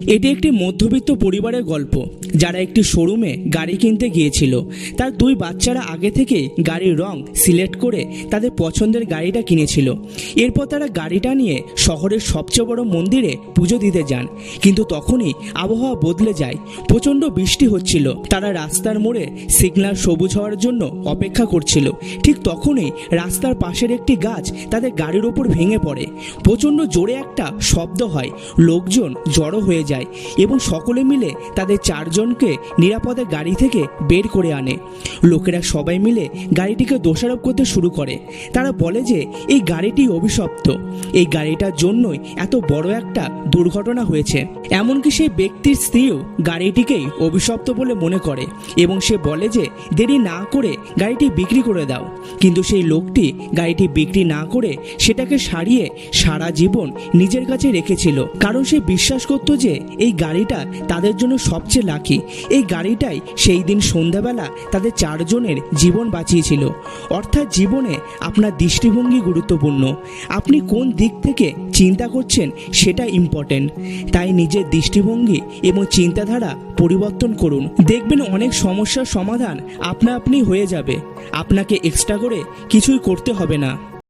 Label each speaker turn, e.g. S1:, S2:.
S1: এটি একটি মধ্যবিত্ত পরিবারের গল্প। যারা একটি শোরুমে গাড়ি কিনতে গিয়েছিল, তার দুই বাচ্চারা আগে থেকে গাড়ির রং সিলেক্ট করে তাদের পছন্দের গাড়িটা কিনেছিল। এরপর তারা গাড়িটা নিয়ে শহরের সবচেয়ে বড় মন্দিরে পুজো দিতে যান। কিন্তু তখনই আবহাওয়া বদলে যায়, প্রচণ্ড বৃষ্টি হচ্ছিল। তারা রাস্তার মোড়ে সিগন্যাল সবুজ হওয়ার জন্য অপেক্ষা করছিল। ঠিক তখনই রাস্তার পাশের একটি গাছ তাদের গাড়ির ওপর ভেঙে পড়ে। প্রচণ্ড জোরে একটা শব্দ হয়, লোকজন জড়ো হয়ে যায় এবং সকলে মিলে তাদের চারজনকে নিরাপদে গাড়ি থেকে বের করে আনে। লোকেরা সবাই মিলে গাড়িটিকে দোষারোপ করতে শুরু করে। তারা বলে যে, এই গাড়িটি অভিশপ্ত। এই গাড়িটার জন্যই এত বড় একটা দুর্ঘটনা হয়েছে। এমনকি সেই ব্যক্তির স্ত্রীও গাড়িটিকেই অভিশপ্ত বলে মনে করে এবং সে বলে যে, দেরি না করে গাড়িটি বিক্রি করে দাও। কিন্তু সেই লোকটি গাড়িটি বিক্রি না করে সেটাকে সারিয়ে সারা জীবন নিজের কাছে রেখেছিল। কারণ সে বিশ্বাস করতো যে এই গাড়িটা তাদের জন্য সবচেয়ে লাকি এই গাড়িটাই সেই দিন সন্ধ্যাবেলা তাদের চারজনের জীবন বাঁচিয়েছিল। অর্থাৎ জীবনে আপনার দৃষ্টিভঙ্গি গুরুত্বপূর্ণ। আপনি কোন দিক থেকে চিন্তা করছেন সেটা ইম্পর্টেন্ট তাই নিজের দৃষ্টিভঙ্গি এবং চিন্তাধারা পরিবর্তন করুন। দেখবেন অনেক সমস্যার সমাধান আপনা আপনি হয়ে যাবে। আপনাকে এক্সট্রা করে কিছুই করতে হবে না।